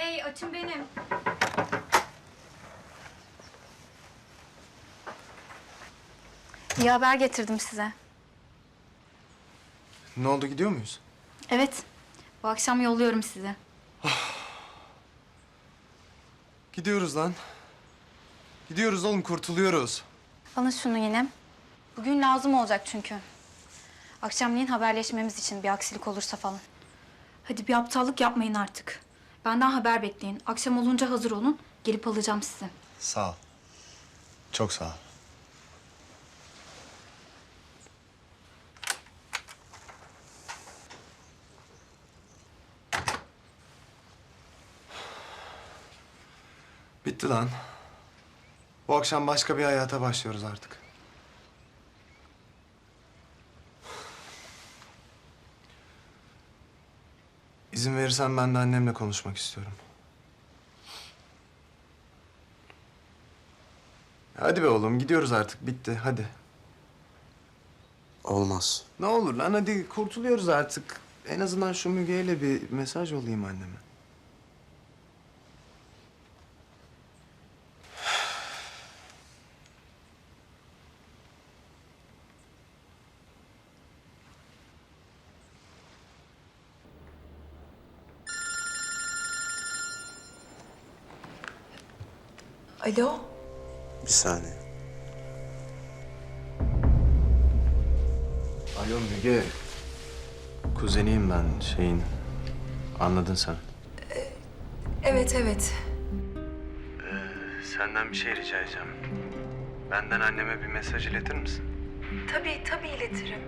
Hey açın benim. İyi haber getirdim size. Ne oldu gidiyor muyuz? Evet. Bu akşam yolluyorum sizi. Gidiyoruz lan. Gidiyoruz oğlum kurtuluyoruz. Alın şunu yine. Bugün lazım olacak çünkü. Akşamleyin haberleşmemiz için bir aksilik olursa falan. Hadi bir aptallık yapmayın artık. Benden haber bekleyin. Akşam olunca hazır olun. Gelip alacağım sizi. Sağ ol. Çok sağ ol. Bitti lan. Bu akşam başka bir hayata başlıyoruz artık. İzin verirsen ben de annemle konuşmak istiyorum. Hadi be oğlum gidiyoruz artık bitti hadi. Olmaz. Ne olur lan hadi kurtuluyoruz artık. En azından şu Müge'yle bir mesaj olayım anneme. Alo? Bir saniye. Alo Müge. Kuzeniyim ben şeyin. Anladın sen. Evet, evet. Senden bir şey rica edeceğim. Benden anneme bir mesaj iletir misin? Tabii, tabii iletirim.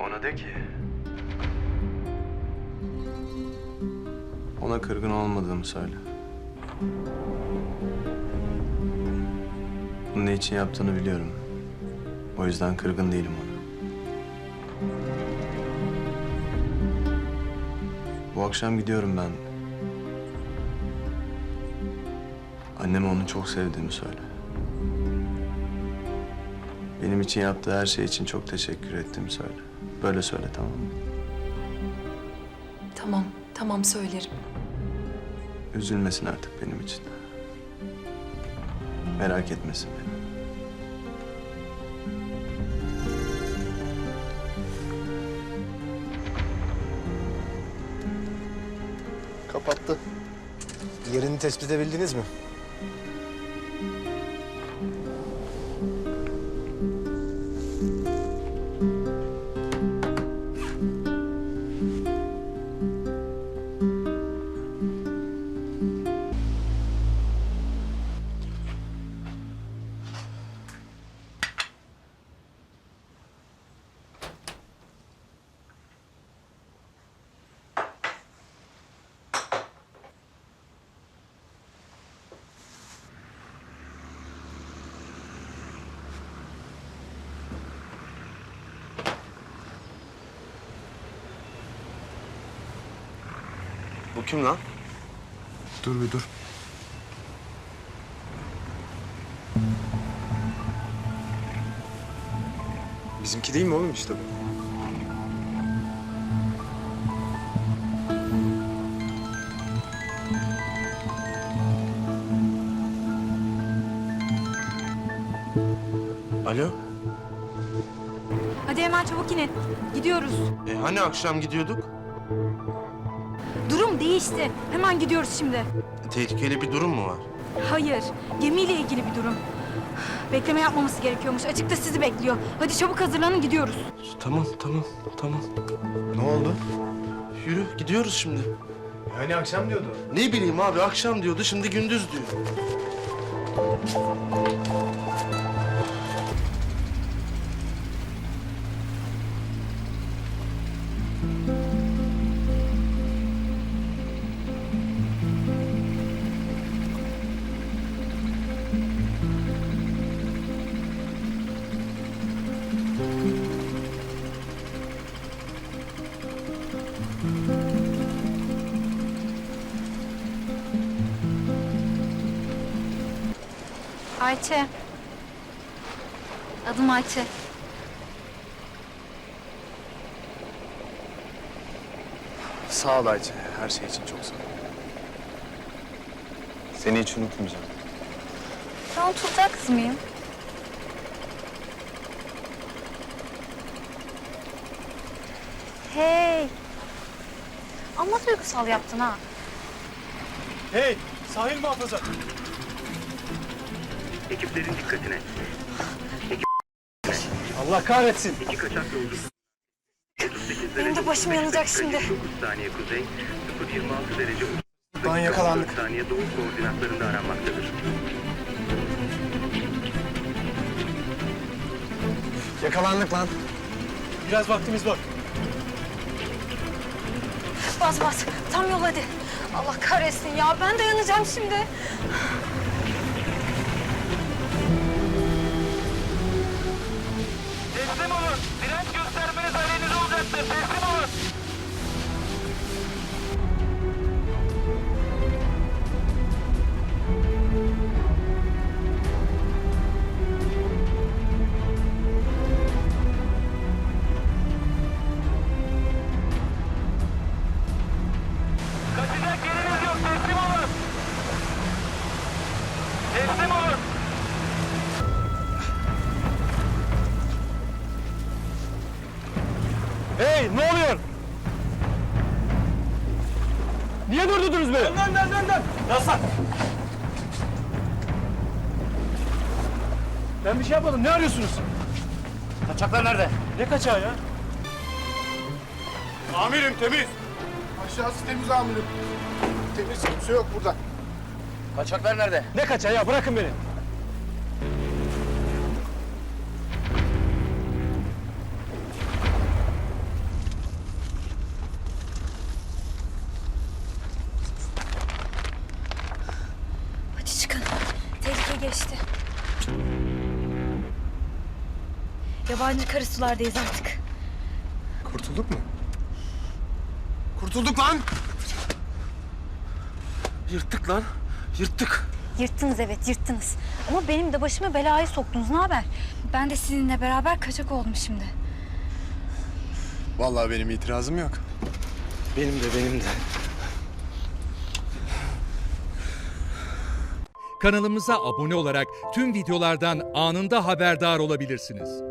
Ona de ki... Ona kırgın olmadığımı söyle. Bunu ne için yaptığını biliyorum. O yüzden kırgın değilim ona. Bu akşam gidiyorum ben. Anneme onu çok sevdiğimi söyle. Benim için yaptığı her şey için çok teşekkür ettiğimi söyle. Böyle söyle tamam mı? Tamam, tamam söylerim. Üzülmesin artık benim için. Merak etmesin beni. Kapattı. Yerini tespit edebildiniz mi? Bu kim lan? Dur bir dur. Bizimki değil mi oğlum işte bu? Alo? Hadi hemen çabuk inin. Gidiyoruz. E, hani akşam gidiyorduk? Değişti. Hemen gidiyoruz şimdi. Tehlikeli bir durum mu var? Hayır. Gemiyle ilgili bir durum. Bekleme yapmaması gerekiyormuş. Açıkta sizi bekliyor. Hadi çabuk hazırlanın gidiyoruz. Tamam, tamam, tamam. Ne oldu? Yürü, gidiyoruz şimdi. Hani akşam diyordu. Ne bileyim abi, akşam diyordu, şimdi gündüz diyor. Ayça. Adım Ayça. Sağ ol Ayça. Her şey için çok sağ ol. Seni hiç unutmayacağım. Ben unutulacak kız mıyım? Hey. Amma duygusal yaptın ha. Hey! Sahil muhafaza! Ekiplerin dikkatine. Allah kahretsin! İki kaçak yolcu. 38 Benim de başım yanacak şimdi. 9 saniye kuzey, 026 derece Ben yakalandık. 4 saniye doğu koordinatlarında aranmaktadır. Yakalandık lan. Biraz vaktimiz var. Bas bas. Tam yol hadi. Allah kahretsin ya. Ben dayanacağım şimdi. Teslim olun. Direnç göstermeniz aleyhinize olacaktır. Teslim olun. Hey! Ne oluyor? Niye durdurdunuz beni? Dön dön dön dön! Yasak! Ben bir şey yapmadım. Ne arıyorsunuz? Kaçaklar nerede? Ne kaçağı ya? Amirim temiz. Aşağısı temiz amirim. Temiz kimse yok burada. Kaçaklar nerede? Ne kaçağı ya? Bırakın beni. Yabancı karasulardayız artık. Kurtulduk mu? Kurtulduk lan! Yırttık lan. Yırttık. Yırttınız evet yırttınız. Ama benim de başıma belayı soktunuz. Ne haber? Ben de sizinle beraber kaçak oldum şimdi. Vallahi benim itirazım yok. Benim de benim de. Kanalımıza abone olarak tüm videolardan anında haberdar olabilirsiniz.